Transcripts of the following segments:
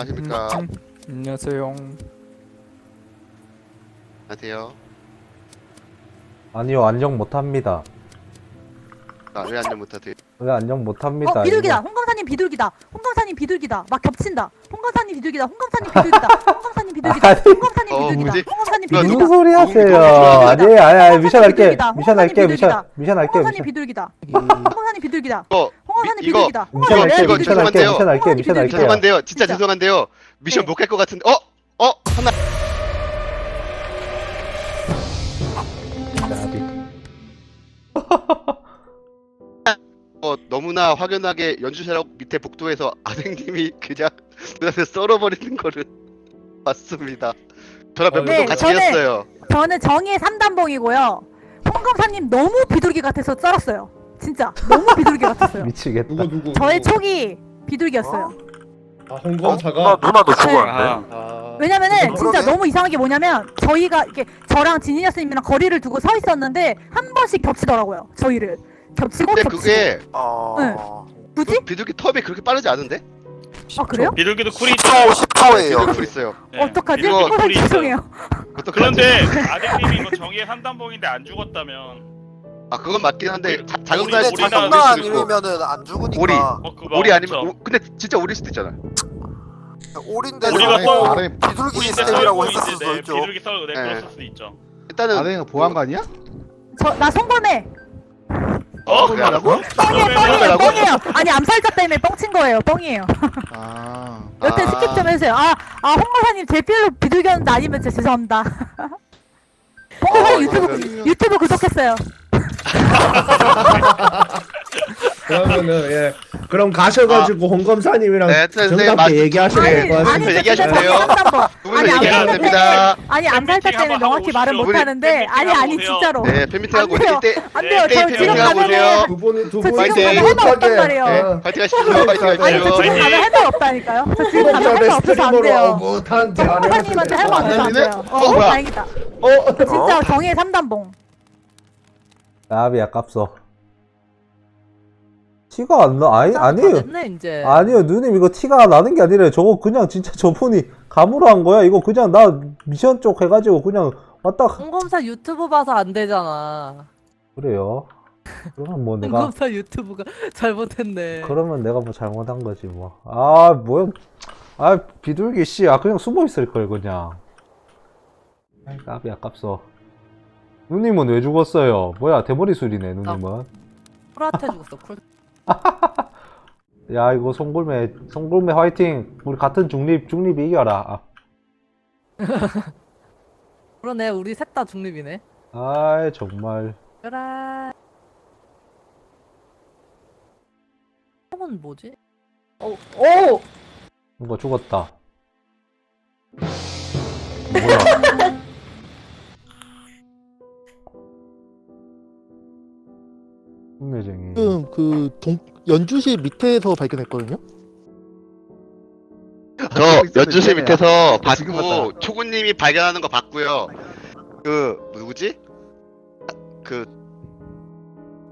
안녕하십니까. 음, 안녕하세요. 안녕하세요. 아니요 안녕 못합니다. 나 왜 안녕 못하세요? 왜 안녕 못합니다. 어 비둘기다. 이거. 홍감사님 비둘기다. 홍감사님 비둘기다. 막 겹친다. 홍감사님 비둘기다. 홍감사님 비둘기다. 홍감사님 비둘기다. 아니, 어, 비둘기다. 무슨 비둘기다. 소리 하세요? 비둘기다. 아니 아니 아니 미션 할게 비둘기다. 미션 할게 미션 비둘기다. 미션 할게 홍감사님 미션 비둘기다. 홍감사님 비둘기다. 이거 홍감사님 미- 이거- 비둘기다. 미션 이거- 할게 이거 미션 할게 죄송한데요. 미션 할게 미션 할게요. 죄송한데요. 진짜 진짜. 죄송한데요. 미션 네. 못 갈 것 같은데. 어? 어? 하나. 어, 너무나 확연하게 연주자력 밑에 복도에서 아생님이 그냥 눈앞에 썰어버리는 거를 봤습니다. 저랑 몇 네, 분도 같이 저는- 했어요. 저는 정의의 삼단봉이고요. 홍감사님 너무 비둘기 같아서 썰었어요. 진짜 너무 비둘기 같았어요. 미치겠다. 누구 누구 저의 누구? 촉이 비둘기였어요. 아 홍검사가 누나도 네. 죽었는데? 아, 왜냐면은 그러게. 진짜 너무 이상한 게 뭐냐면 저희가 이렇게 저랑 지니어스님이랑 거리를 두고 서 있었는데 한 번씩 겹치더라고요. 저희를 겹치고 근데 겹치고. 그게 어... 뭐지? 비둘기 텁이 그렇게 빠르지 않은데? 아 그래요? 비둘기도 쿨이 10초, 10초예요. 비둘기 쿨 있어요. 네. 어떡하지? 비둘기 홍감사님 쿨이 있어요. 죄송해요. 그런데 아델님이 이거 정의의 삼단봉인데 안 죽었다면 아 그건 맞긴 한데 자, 작은 우리- 우리나라 수도 자성나 있고 아니면은 안 죽으니까 오리. 어 그거 오리. 아니면 오, 근데 진짜 오릴 수도 있잖아. 오리인데 우리가 는또 비둘기 우리 시스템이라고 했을 수도 네, 있죠. 비둘기 썰 네, 네. 그랬을 수도 있죠. 일단은 아래가 보안관이야? 저 나 송골매. 어? 뭐라고? 뻥이에요, 그러면은- 뻥이에요, 뻥이에요. 아니 암살자 때문에 뻥친 거예요, 뻥이에요. 아. 여튼 아. 스킵 좀 해주세요. 아, 아 홍보사님 제 필로 비둘기였는데 아니면 진짜 죄송합니다. 홍보사님 어, 유튜브 이거- 유튜브 구독했어요. 그러면은 예 그럼 가셔가지고 홍 검사님이랑 네, 선생님, 정답게 말- 얘기하시면 아니, 될것 아니, 같습니다. 진짜 돼요. 아니, 암살자 됩니다. 아니 팬미팅 때문에 명확히 하고 말은. 못 하는데 팬미팅 아니 아니. 진짜로 네, 팬미팅 하고 안 돼요. 1대 안 돼요. 네, 저 네, 지금 팬미팅 하고 오세요. 가면은 두 분이 두 저 분이 지금. 가면 할말 없단 말이에요. 예. 파이팅 하십시오. 파이팅 아니 저 하십시오. 지금 가면 할 말 없다니까요. 저 지금 가면 할 말 없어서 안 스트리머로 돼요. 못한 저 홍보사님한테 할 말 없어서 안 돼요. 어, 어, 뭐야? 다행이다. 어 진짜 정의의 삼단봉. 나비 아깝소. 티가 안 나. 아니 아니에요. 됐네 이제. 아니요 누님 이거 티가 나는 게 아니라 저거 그냥 진짜 저분이 감으로 한 거야. 이거 그냥 나 미션 쪽 해가지고 그냥 왔다 가- 홍검사 유튜브 봐서 안 되잖아. 그래요. 그러면 뭐 내가 홍검사 유튜브가 잘못했네. 그러면 내가 뭐 잘못한 거지 뭐. 아 뭐야? 아 비둘기 씨, 아 그냥 숨어 있을 걸 그냥. 아이 까비 아깝소. 누님은 왜 죽었어요? 뭐야 대머리 술이네 누님은. 쿨한테 죽었어 쿨. 야 이거 송골매 송골매 화이팅. 우리 같은 중립 중립 이겨라. 그러네 우리 셋 다 중립이네. 아, 아이 정말. 그래. 형은 뭐지? 어, 오! 뭔가 죽었다. 뭐야? 흥미쟁이. 지금 그 동, 연주실 밑에서 발견했거든요. 저 연주실 밑에서 어, 지금 봤고 초구님이 발견하는 거 봤고요. 그 누구지? 그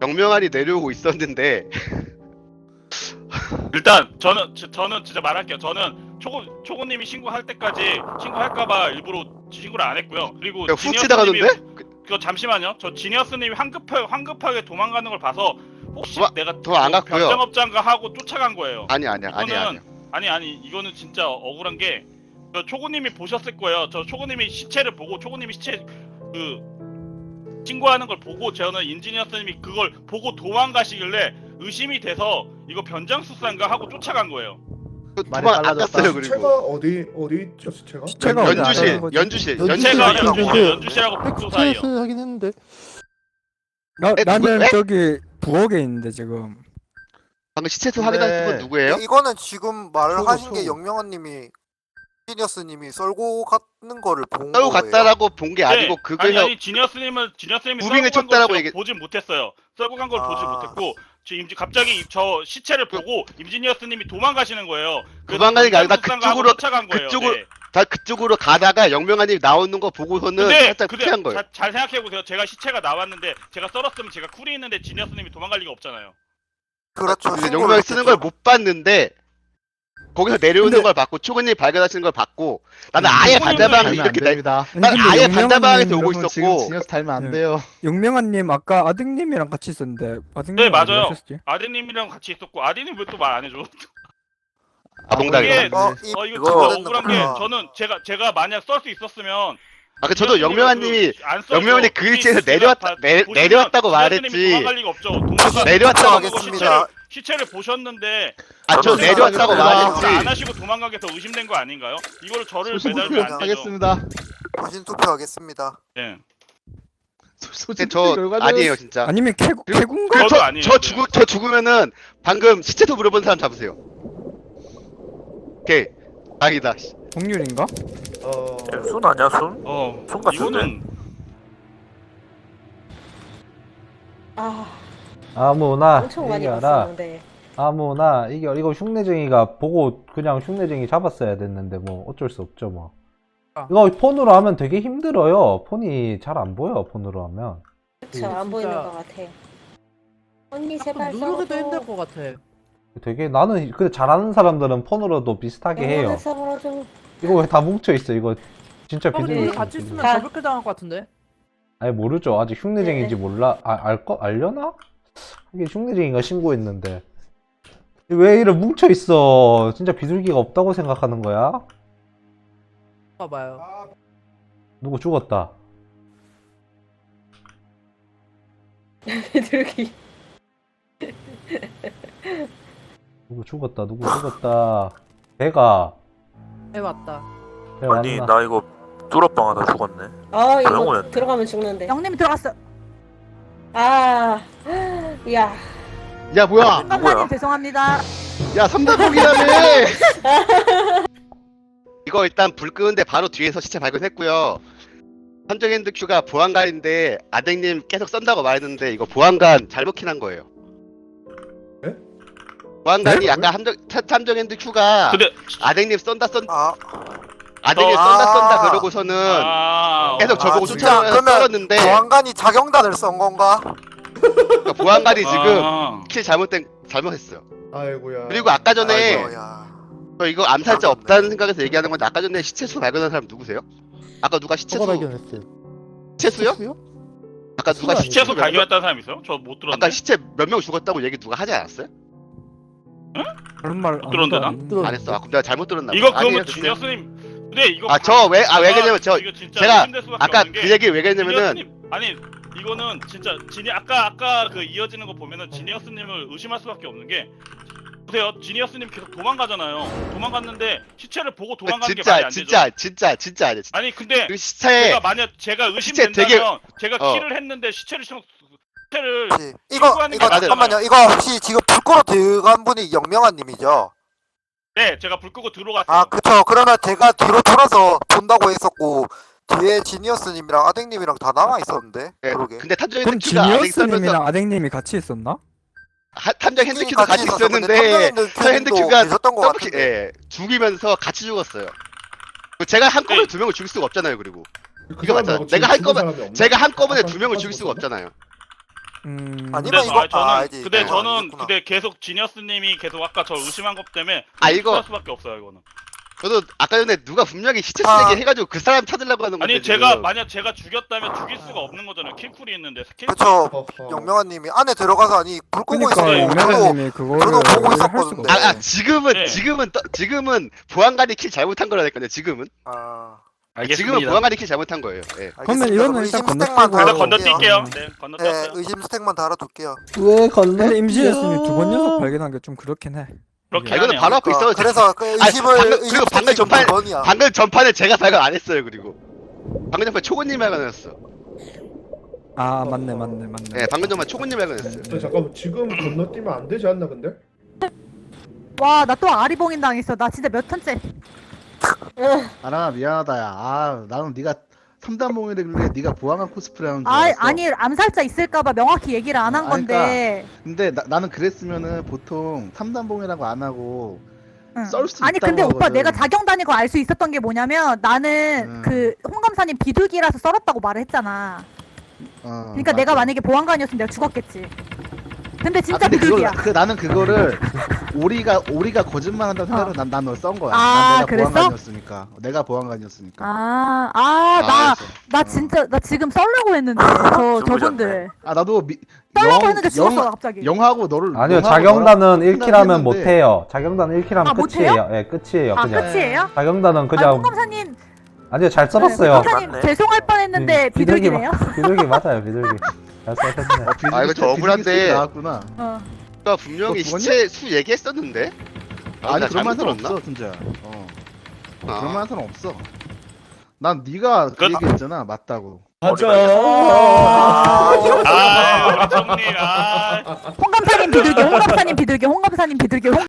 명명안이 내려오고 있었는데 일단 저는 저, 저는 진짜 말할게요. 저는 초고 초고님이 신고할 때까지 신고할까봐 일부러 신고를 안 했고요. 그리고 야, 훅 지니어스님이- 지나가던데? 그거 잠시만요. 저 지니어스님이 황급하게 황급하게 도망가는 걸 봐서 혹시 도망- 내가 도망 안 갔고요. 변장업장가 하고 쫓아간 거예요. 아니 아니야 이거는- 아니야. 아니 아니 이거는 진짜 억울한 게 저 초고님이 보셨을 거예요. 저 초고님이 시체를 보고 초고님이 시체 그 신고하는 걸 보고 저는 인지니어스님이 그걸 보고 도망가시길래 의심이 돼서 이거 변장 수사인가 하고 쫓아간 거예요. 많이 도망 안 빨라졌다. 갔어요 시체가 그리고 어디 어디 있죠 시체가? 시체가 어디 연주실 거지? 연주실 연주실 연주실하고 복도 사이요. 팩트체크 하긴 했는데 나, 에, 나는 누구- 에? 저기 부엌에 있는데 지금. 방금 시체에서 확인하신 분 누구예요? 이거는 지금 말을 초고, 하신 게 초고. 영명아님이 시니어스님이 썰고 갔는 거를 본 거예요. 갔다라고 본 게 아니고 네, 아니 그거에서 아니 지니어스님은 지니어스님이 무빙을 썰고 간 쳤다라고 걸 얘기- 보진 못했어요. 썰고 간 걸 보지 아. 못했고 지금 임지 갑자기 저 시체를 보고 임지니어스님이 도망가시는 거예요. 도망가는 게 아니라 그쪽으로- 쫓아간 거예요. 그쪽으로- 네. 다 그쪽으로 가다가 영명한님 나오는 거 보고서는 근데 살짝 근데 피한 거예요. 자- 잘 생각해 보세요. 제가 시체가 나왔는데 제가 썰었으면 제가 쿨이 있는데 지니어스님이 도망갈 리가 없잖아요. 그렇죠. 근데 영명이 쓰는 걸. 못 봤는데 거기서 내려오는 근데- 걸 봤고 초근님 발견하시는 걸 봤고 나는 음, 아예 반대방에 달면 이렇게 내, 됩니다. 난 근데 아예 반대방에서 오고 여러분 지금 있었고 진여스 달면 안 네. 돼요. 용명한님 아까 아드님이랑 같이 있었는데 아드님 네 맞아요. 아드님이랑 같이 있었고 아드님 왜 또 말 안 해줘? 아 농담이다. 이게- 어, 이, 어 이거 진짜 억울한 게. 저는 제가 제가 만약 썰 수 있었으면 아, 그 저도 그 이미 위치에서 씨가 내려왔다 다 내, 내려왔다고 말했지. 도망갈 리가 없죠. 내려왔다고 하겠습니다. 시체를 보셨는데 아 저 내려왔다고. 말했지. 안 하시고 도망간 게 더 의심된 거 아닌가요? 이거를 저를 매달면 안 되죠. 투표하겠습니다. 거신 투표하겠습니다. 예. 소- 근데 저 투표 결과는 아니에요 진짜. 아니면 그리고- 캐군가? 저도 저, 아니에요, 저. 죽으 저 죽으면은 방금 시체도 물어본 사람 잡으세요. 오케이. 다행이다. 씨. 동률인가? 어. 순 아니야 순? 어. 손 같은데? 이거는 아 아무나 엄청 많이. 봤었는데. 아무나 이겨 이거 흉내쟁이가 보고 그냥 흉내쟁이 잡았어야 됐는데 뭐 어쩔 수 없죠 뭐. 아. 이거 폰으로 하면 되게 힘들어요. 폰이 잘 안 보여 폰으로 하면. 그쵸 안 보이는 것 같아. 언니 제발 누르기도. 힘들 것 같아. 되게 나는 근데 잘하는 사람들은 폰으로도 비슷하게 해요. 벌어줘. 이거 왜 다 뭉쳐 있어? 이거 진짜 비둘기. 우리 같이 있으면 다- 저렇게 당할 것 같은데? 아니 모르죠. 아직 흉내쟁인지 몰라. 아, 알거 알려나? 이게 흉내쟁이가 신고했는데 왜 이래 뭉쳐 있어? 진짜 비둘기가 없다고 생각하는 거야? 봐봐요. 누구 죽었다. 비둘기. 누구 죽었다. 누구 죽었다. 배가 해봤다. 배 왔나? 나 이거 뚜러빵 하다 죽었네. 아 이거 들어가면 죽는데. 영님이 들어갔어. 아, 야. 야 뭐야? 한감사님 죄송합니다. 야 삼단봉이라며! 이거 일단 불 끄는데 바로 뒤에서 시체 발견했고요. 함정 핸드 큐가 보안관인데 아댕님 계속 썬다고 말했는데 이거 보안관 잘못 킨한 거예요. 에? 보안관이 네? 아까 함정 차- 함정 핸드 큐가 근데 아댕님 썬다 썬 아, 아댕님 어. 썬다 썬다 아. 그러고서는 아, 계속 어, 저보고 아, 진짜? 쫓아오면서 그러면 썰었는데 보안관이 자경단을 썬 건가? 그러니까 보안관이 지금 아. 킬 잘못된 잘못했어요. 아이고야. 그리고 아까 전에 아이고, 야. 저 이거 암살자 잘못네. 없다는 생각에서 얘기하는 건데 아까 전에 시체수 발견한 사람 누구세요? 아까 누가 시체수 저거 발견했어요. 시체수요? 아까 누가 시체수 시체수 발견? 발견했다는 사람 있어요? 저 못 들었는데. 아까 시체 몇 명 죽었다고 얘기 누가 하지 않았어요? 그런 말 들었는데, 나? 들었는데. 안 했어. 아, 그럼 내가 잘못 들었나 봐. 이거 아니에요, 그러면 그때. 지니어스님. 근데 이거 아, 저 왜, 아, 왜 그러냐면 저, 제가 아까 그 얘기 왜 그랬냐면은, 아니 이거는 진짜 지니 아까 아까 그 이어지는 거 보면은 지니어스님을 의심할 수밖에 없는 게 보세요 지니어스님 계속 도망가잖아요 도망갔는데 시체를 보고 도망가는 게 말이 진짜, 안 진짜, 되죠 진짜, 진짜 아니야. 진짜. 아니 근데 그 시체에, 제가 만약 제가 시체 의심된다면 제가 어. 킬을 했는데 시체를 시- 시체를 그치. 이거 신고하는 이거 맞아요. 잠깐만요. 이거 혹시 지금 불 끄러 들어간 분이 영명한 님이죠? 네 제가 불 끄고 들어갔어요 아, 그쵸. 그러면 제가 뒤로 돌아서 본다고 했었고 뒤에 지니어스님이랑 아댕님이랑 다 남아 있었는데. 예, 그러게. 근데 탐정 그럼 핸드큐가 아직 지니어스님이랑 아댕님이 같이 있었나? 하- 탐정 핸드큐도 같이 있었는데, 탐정 핸드큐가 계셨던 것 같은데. 예, 죽이면서 같이 죽었어요. 그 제가 한꺼번에 네. 두 명을 죽일 수가 없잖아요, 그리고. 그 이거 맞잖아. 사람하고 내가 지금 죽은 사람이 없나? 제가 한꺼번에 두 명을 죽일 수가? 없잖아요. 음. 아니, 근데 이거- 이거- 아, 저는 아, 알지. 근데 네, 저는 알겠구나. 근데 계속 지니어스님이 계속 아까 저 의심한 것 때문에 아, 이거- 할 수밖에 없어요 이거는 저도 아까 전에 누가 분명히 시체 아. 쓰레기 해가지고 그 사람 찾으려고 하는 건데. 아니 제가 지금. 만약 제가 죽였다면 죽일 수가 없는 거잖아요 킬쿨이 있는데 킬 그쵸. 어허. 영명한 님이 안에 들어가서 아니 불 끄고 그러니까 있었고 저도 용명아님이 그거를 저도 보고 있었거든요. 아, 없어. 아 지금은 네. 지금은 떠- 지금은 보안관이 킬 잘못한 거라 했거든요. 지금은 아, 지금은 보안관이 킬 잘못한 거예요. 예. 그러면. 이거는 일단 의심 스택만 건너뛰고- 일단 달아둘게요. 건너뛸게요 음. 네 네, 건너뛰었어요 의심 스택만 달아둘게요. 왜 건너? 근데 임진혁님이 두 번 연속 발견한 게 좀 그렇긴 해. 그렇게 아, 이거는 바로 앞에 있어. 그래서 그 아, 의심을 방금- 의심 그리고 방금 번이야. 방금 전판에 제가 발견 안 했어요. 그리고 방금 전판 초고님 발견했어. 아 맞네 맞네 맞네. 예, 방금 전판 초고님 발견했어요. 저 잠깐 지금 건너뛰면 안 되지 않나 근데? 와, 나 또 아리봉인 당했어. 나 진짜 몇 턴째. 아랑아 미안하다 야. 아 나는 네가 3단봉이길래 네가 보안관 코스프레하는 줄 아, 알았어. 아니, 암살자 있을까봐 명확히 얘기를 안 한 아, 건데. 근데 나, 나는 그랬으면은 보통 3단봉이라고 안 하고 응. 썰수 아니 있다고 근데 오빠 하거든. 내가 자경단인 걸알수 있었던 게 뭐냐면 나는 음. 그 홍감사님 비둘기라서 썰었다고 말을 했잖아. 어, 그러니까 내가 맞아. 만약에 보안관이었으면 내가 죽었겠지. 근데 아, 진짜 근데 그걸, 비둘기야. 그, 나는 그거를 우리가 우리가 거짓말한다고 생각으로 난난널 썬 거야. 아, 난 내가 그랬어? 보안관이었으니까. 내가 보안관이었으니까. 아, 아, 나, 그래서. 나 진짜, 나 지금 썰려고 했는데, 저, 저분들. 아 나도 미, 썰려고 영- 했는데 죽었어, 영- 갑자기. 영하고 너를 아니요, 영하고 자경단은 너랑 1킬 하면 생각했는데 못해요. 자경단은 1킬 하면 아, 못해요? 끝이에요. 예, 끝이에요. 아, 그냥. 끝이에요? 자경단은 아, 그냥 홍감사님, 아니요, 잘 네, 썰었어요. 홍감사님, 죄송할 뻔 했는데, 음, 비둘기 비둘기네요. 마- 비둘기 맞아요, 비둘기. 어, 비둘기 아, 이거 새- 저 억울한데. 나왔구나. 어. 아까 분명히 그거 죽었냐? 시체 수 얘기했었는데? 아, 아니 나 그런 말 잘못 사람 들었나? 없어 진짜. 어. 아. 그런 말 사람 없어. 난 네가 그 그- 얘기했잖아 맞다고. 맞아. 아, 아. 홍감사님 비둘기, 홍감사님 비둘기, 홍감사님 비둘기, 홍